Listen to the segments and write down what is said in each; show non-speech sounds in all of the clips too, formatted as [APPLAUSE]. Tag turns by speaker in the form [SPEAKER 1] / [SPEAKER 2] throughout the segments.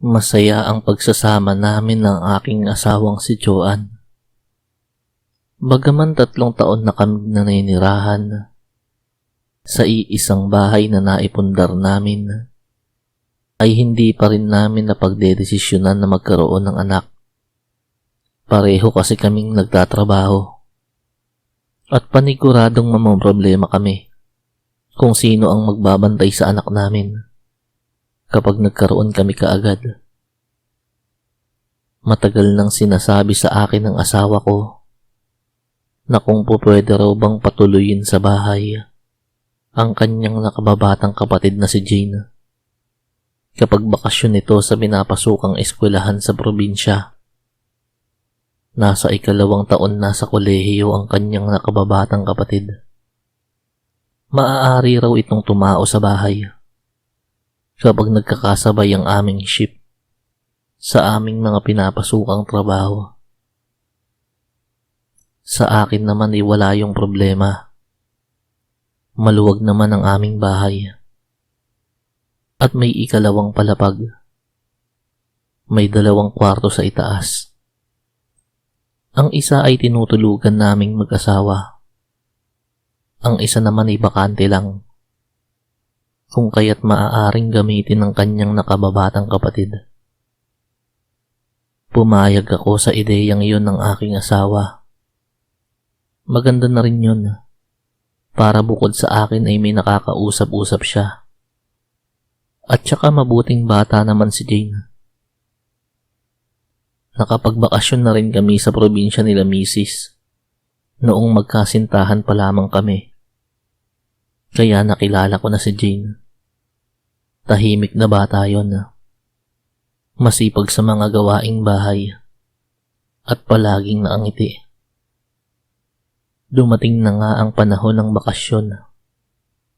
[SPEAKER 1] Masaya ang pagsasama namin ng aking asawang si Joanne. Bagaman tatlong taon na kami naninirahan sa iisang bahay na naipundar namin, ay hindi pa rin namin napagdedesisyonan na magkaroon ng anak. Pareho kasi kaming nagtatrabaho. At paniguradong mamamroblema kami kung sino ang magbabantay sa anak namin kapag nagkaroon kami kaagad. Matagal nang sinasabi sa akin ng asawa ko na kung po pwede raw bang patuloyin sa bahay ang kanyang nakababatang kapatid na si Jane. Kapag bakasyon nito sa pinapasukang eskwelahan sa probinsya, nasa ikalawang taon na sa kolehiyo ang kanyang nakababatang kapatid. Maaari raw itong tumao sa bahay kapag nagkakasabay ang aming ship sa aming mga pinapasukang trabaho. Sa akin naman ay wala yung problema. Maluwag naman ang aming bahay. At may ikalawang palapag. May dalawang kwarto sa itaas. Ang isa ay tinutulugan naming mag-asawa. Ang isa naman ay bakante lang. Kung kaya't maaaring gamitin ng kanyang nakababatang kapatid. Pumayag ako sa ideyang iyon ng aking asawa. Maganda na rin yun. Para bukod sa akin ay may nakakausap-usap siya. At saka mabuting bata naman si Jane. Nakapagbakasyon na rin kami sa probinsya nila Mrs. Noong magkasintahan pa lamang kami. Kaya nakilala ko na si Jane. Tahimik na bata yon. Masipag sa mga gawaing bahay. At palaging naangiti. Dumating na nga ang panahon ng bakasyon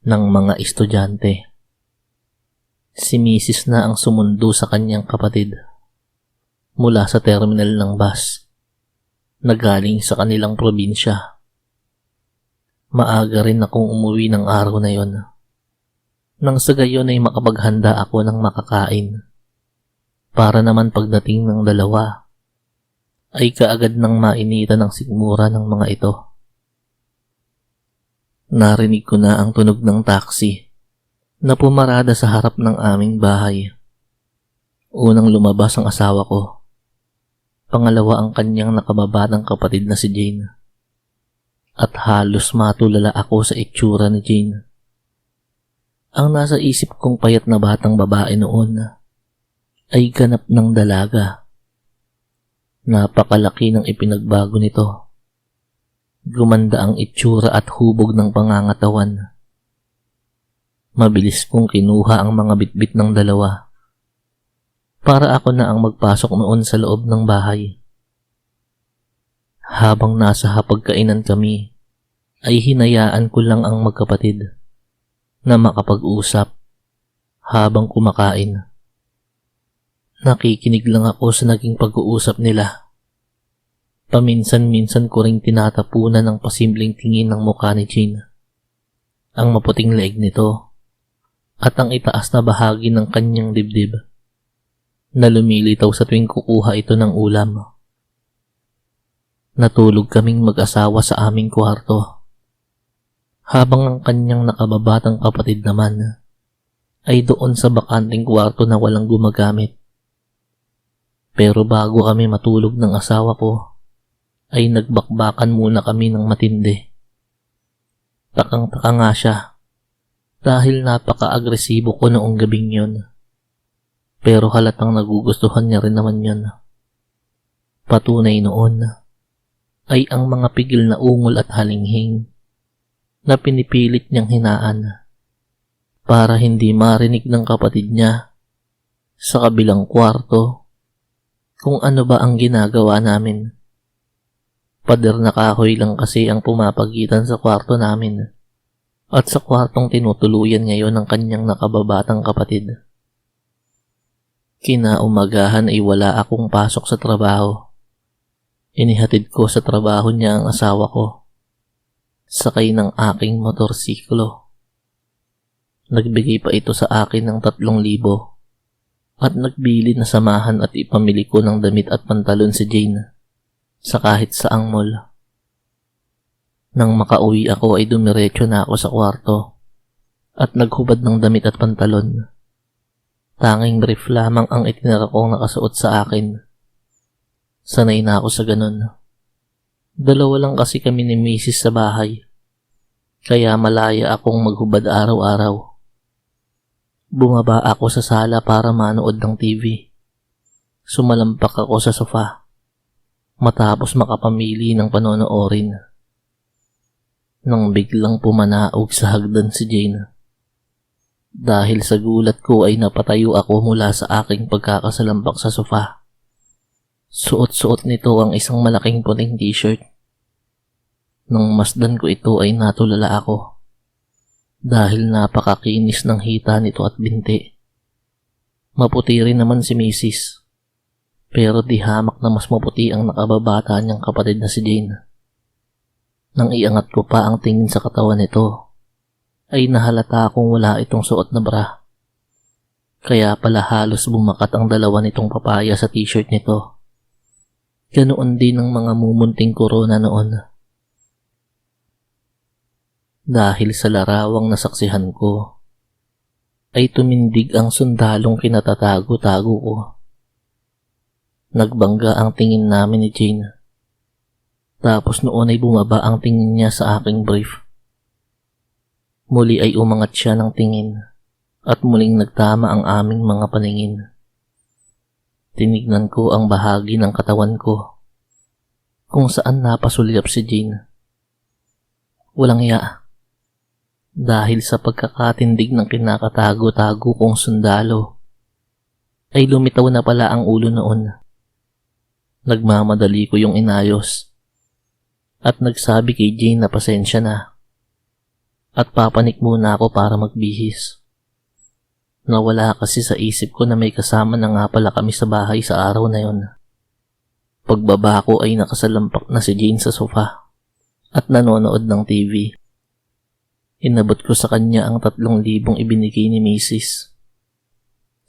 [SPEAKER 1] ng mga estudyante. Si Mrs. na ang sumundo sa kanyang kapatid mula sa terminal ng bus na galing sa kanilang probinsya. Maaga rin akong umuwi ng araw na yon. Nang sa gayon ay makapaghanda ako ng makakain. Para naman pagdating ng dalawa, ay kaagad nang mainitan ng sigmura ng mga ito. Narinig ko na ang tunog ng taxi na pumarada sa harap ng aming bahay. Unang lumabas ang asawa ko. Pangalawa ang kanyang nakababatang kapatid na si Jane. At halos matulala ako sa itsura ni Jane. Ang nasa isip kong payat na batang babae noon ay ganap ng dalaga. Napakalaki ng ipinagbago nito. Gumanda ang itsura at hubog ng pangangatawan. Mabilis kong kinuha ang mga bitbit ng dalawa. Para ako na ang magpasok noon sa loob ng bahay. Habang nasa hapagkainan kami, ay hinayaan ko lang ang magkapatid na makapag-usap habang kumakain. Nakikinig lang ako sa naging pag-uusap nila. Paminsan-minsan ko ring tinatapunan ng pasimpleng tingin ng mukha ni Jane. Ang maputing leeg nito at ang itaas na bahagi ng kanyang dibdib na lumilitaw sa tuwing kukuha ito ng ulam. Natulog kaming mag-asawa sa aming kwarto. Habang ang kanyang nakababatang kapatid naman ay doon sa bakanting kwarto na walang gumagamit. Pero bago kami matulog ng asawa ko, ay nagbakbakan muna kami ng matindi. Takang-taka nga siya dahil napaka-agresibo ko noong gabing yon. Pero halatang nagugustuhan niya rin naman yon. Patunay noon ay ang mga pigil na ungol at halinghing na pinipilit niyang hinaan para hindi marinig ng kapatid niya sa kabilang kwarto kung ano ba ang ginagawa namin. Pader na kahoy lang kasi ang pumapagitan sa kwarto namin at sa kwartong tinutuluyan ngayon ng kanyang nakababatang kapatid. Kinaumagahan ay wala akong pasok sa trabaho. Inihatid ko sa trabaho niya ang asawa ko. Sakay ng aking motorsiklo. Nagbigay pa ito sa akin ng tatlong libo at nagbili na samahan at ipamili ko ng damit at pantalon si Jane sa kahit saang mall. Nang makauwi ako ay dumiretso na ako sa kwarto at naghubad ng damit at pantalon. Tanging brief lamang ang itinara kong nakasuot sa akin. Sanay na ako sa ganun. Dalawa lang kasi kami ni Mrs. sa bahay. Kaya malaya akong maghubad araw-araw. Bumaba ako sa sala para manood ng TV. Sumalampak ako sa sofa. Matapos makapamili ng panonoorin. Nang biglang pumanaog sa hagdan si Jane. Dahil sa gulat ko ay napatayo ako mula sa aking pagkakasalampak sa sofa. Suot-suot nito ang isang malaking puting t-shirt. Nang masdan ko ito ay natulala ako dahil napakakinis ng hita nito at binti. Maputi rin naman si Mrs. Pero di hamak na mas maputi ang nakababata niyang kapatid na si Jane. Nang iangat ko pa ang tingin sa katawan nito, ay nahalata akong wala itong suot na bra. Kaya pala halos bumakat ang dalawa nitong papaya sa t-shirt nito. Ganoon din ang mga mumunting korona noon. Dahil sa larawang nasaksihan ko, ay tumindig ang sundalong kinatatago-tago ko. Nagbangga ang tingin namin ni Jane. Tapos noon ay bumaba ang tingin niya sa aking brief. Muli ay umangat siya ng tingin at muling nagtama ang aming mga paningin. Tinignan ko ang bahagi ng katawan ko kung saan napasulyap si Jane. Walang iya dahil sa pagkakatindig ng kinakatago-tago kong sundalo, ay lumitaw na pala ang ulo noon. Nagmamadali ko yung inayos at nagsabi kay Jane na pasensya na at papanik muna ako para magbihis. Nawala kasi sa isip ko na may kasama na nga pala kami sa bahay sa araw na yon. Pagbaba ko ay nakasalampak na si Jane sa sofa at nanonood ng TV. Inabot ko sa kanya ang tatlong libong ibinigay ni Mrs.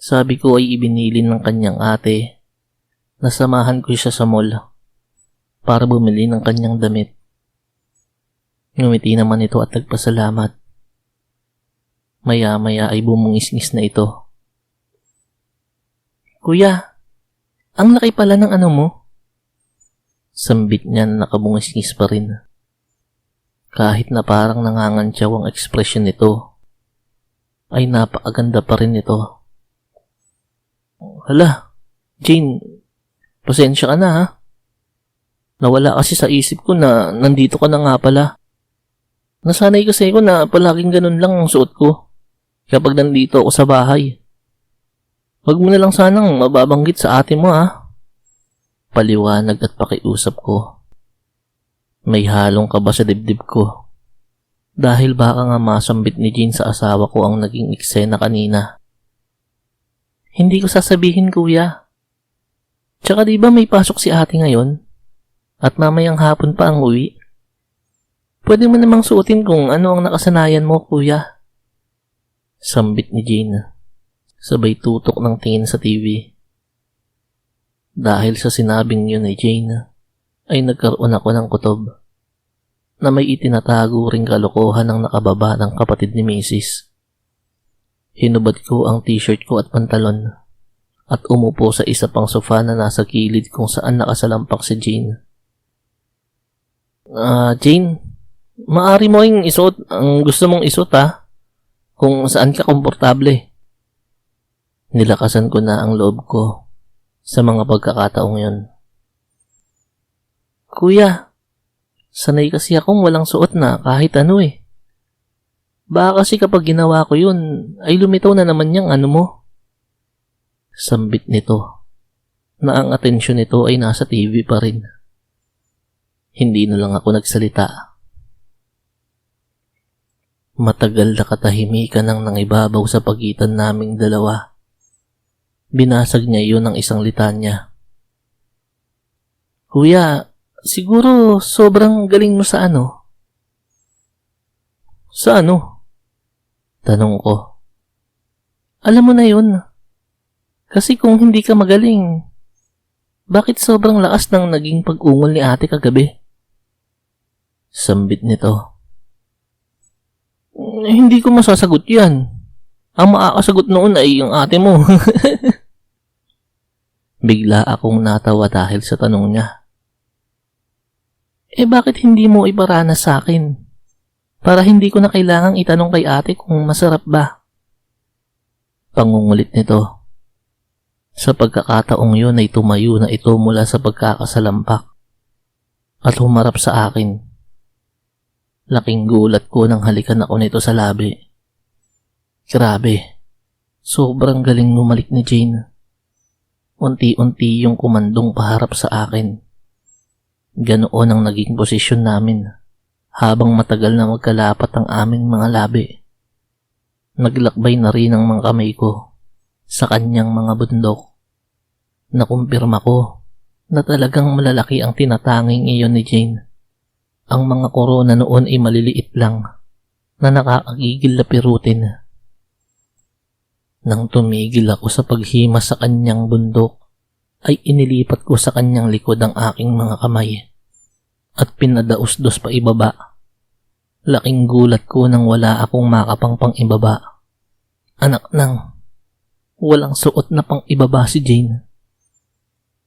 [SPEAKER 1] Sabi ko ay ibinilin ng kanyang ate. Nasamahan ko siya sa mall para bumili ng kanyang damit. Ngumiti naman ito at nagpasalamat. Maya-maya ay bumungis-ngis na ito. Kuya, ang laki pala ng ano mo. Sambit niya na nakabungis-ngis pa rin kahit na parang nangangantyaw ang ekspresyon nito, ay napakaganda pa rin ito. Hala, Jane, pasensya ka na ha. Nawala kasi sa isip ko na nandito ka na nga pala. Nasanay kasi ako na palaging ganun lang ang suot ko kapag nandito ako sa bahay. Huwag mo na lang sanang mababanggit sa ate mo ha. Paliwanag at pakiusap ko. May halong kaba sa dibdib ko. Dahil baka nga masambit ni Jean sa asawa ko ang naging eksena kanina. Hindi ko sasabihin kuya. Tsaka di ba may pasok si ate ngayon? At mamayang hapon pa ang uwi? Pwede mo namang suotin kung ano ang nakasanayan mo kuya. Sambit ni Jean. Sabay tutok ng tingin sa TV. Dahil sa sinabing yun ni Jane, ay nagkaroon ako ng kutob na may itinatago ring kalokohan ng nakababa ng kapatid ni Mrs. Hinubad ko ang t-shirt ko at pantalon at umupo sa isa pang sofa na nasa kilid kung saan nakasalampak si Jane. Ah, uh, Jane, maari mo ring isuot ang gusto mong isuot ha, kung saan ka komportable. Nilakasan ko na ang loob ko sa mga pagkakataong yon. Kuya, sanay kasi akong walang suot na kahit ano eh. Baka kasi kapag ginawa ko yun, ay lumitaw na naman niyang ano mo. Sambit nito, na ang atensyon nito ay nasa TV pa rin. Hindi na lang ako nagsalita. Matagal na katahimikan ang nangibabaw sa pagitan naming dalawa. Binasag niya iyon ng isang litanya. Kuya, Siguro sobrang galing mo sa ano? Sa ano? Tanong ko. Alam mo na yun. Kasi kung hindi ka magaling, bakit sobrang lakas ng naging pag-ungol ni ate kagabi? Sambit nito. "Eh, Hindi ko masasagot yan. Ang makakasagot noon ay yung ate mo. [LAUGHS] Bigla akong natawa dahil sa tanong niya. Eh bakit hindi mo iparanas sa akin? Para hindi ko na kailangang itanong kay ate kung masarap ba. Pangungulit nito. Sa pagkakataong yun ay tumayo na ito mula sa pagkakasalampak at humarap sa akin. Laking gulat ko nang halikan ako nito sa labi. Grabe, sobrang galing numalik ni Jane. Unti-unti yung kumandong paharap sa akin. Ganoon ang naging posisyon namin habang matagal na magkalapat ang aming mga labi. Naglakbay na rin ang mga kamay ko sa kanyang mga bundok. Nakumpirma ko na talagang malalaki ang tinatanging iyon ni Jane. Ang mga korona noon ay maliliit lang na nakakagigil na pirutin. Nang tumigil ako sa paghima sa kanyang bundok, ay inilipat ko sa kanyang likod ang aking mga kamay at pinadausdos pa ibaba. Laking gulat ko nang wala akong makapangpang ibaba. Anak nang, walang suot na pang ibaba si Jane.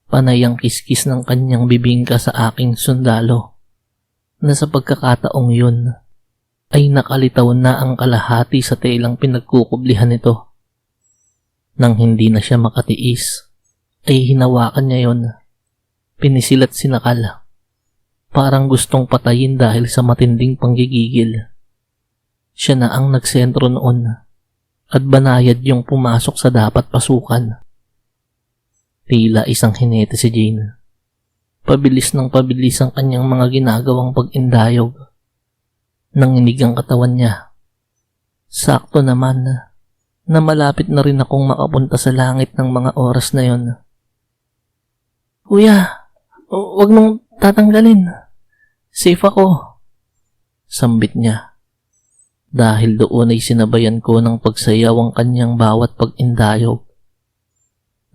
[SPEAKER 1] Panay ang kiskis ng kanyang bibingka sa aking sundalo na sa pagkakataong yun ay nakalitaw na ang kalahati sa telang pinagkukublihan nito. Nang hindi na siya makatiis, ay hinawakan niya yon. Pinisilat sinakal. Parang gustong patayin dahil sa matinding panggigigil. Siya na ang nagsentro noon at banayad yung pumasok sa dapat pasukan. Tila isang hinete si Jane. Pabilis ng pabilis ang kanyang mga ginagawang pag-indayog. Nanginig ang katawan niya. Sakto naman na malapit na rin akong makapunta sa langit ng mga oras na yon. Kuya, wag mong tatanggalin. Safe ako. Sambit niya. Dahil doon ay sinabayan ko ng pagsayaw ang kanyang bawat pag-indayog.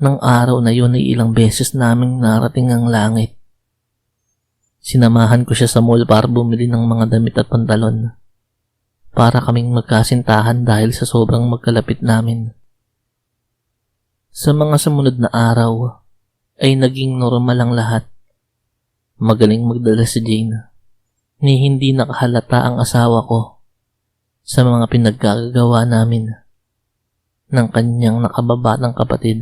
[SPEAKER 1] Nang araw na yun ay ilang beses naming narating ang langit. Sinamahan ko siya sa mall para bumili ng mga damit at pantalon. Para kaming magkasintahan dahil sa sobrang magkalapit namin. Sa mga sumunod na araw, ay naging normal ang lahat. Magaling magdala si Jane. Ni hindi nakahalata ang asawa ko sa mga pinaggagawa namin ng kanyang nakababatang kapatid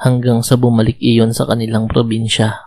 [SPEAKER 1] hanggang sa bumalik iyon sa kanilang probinsya.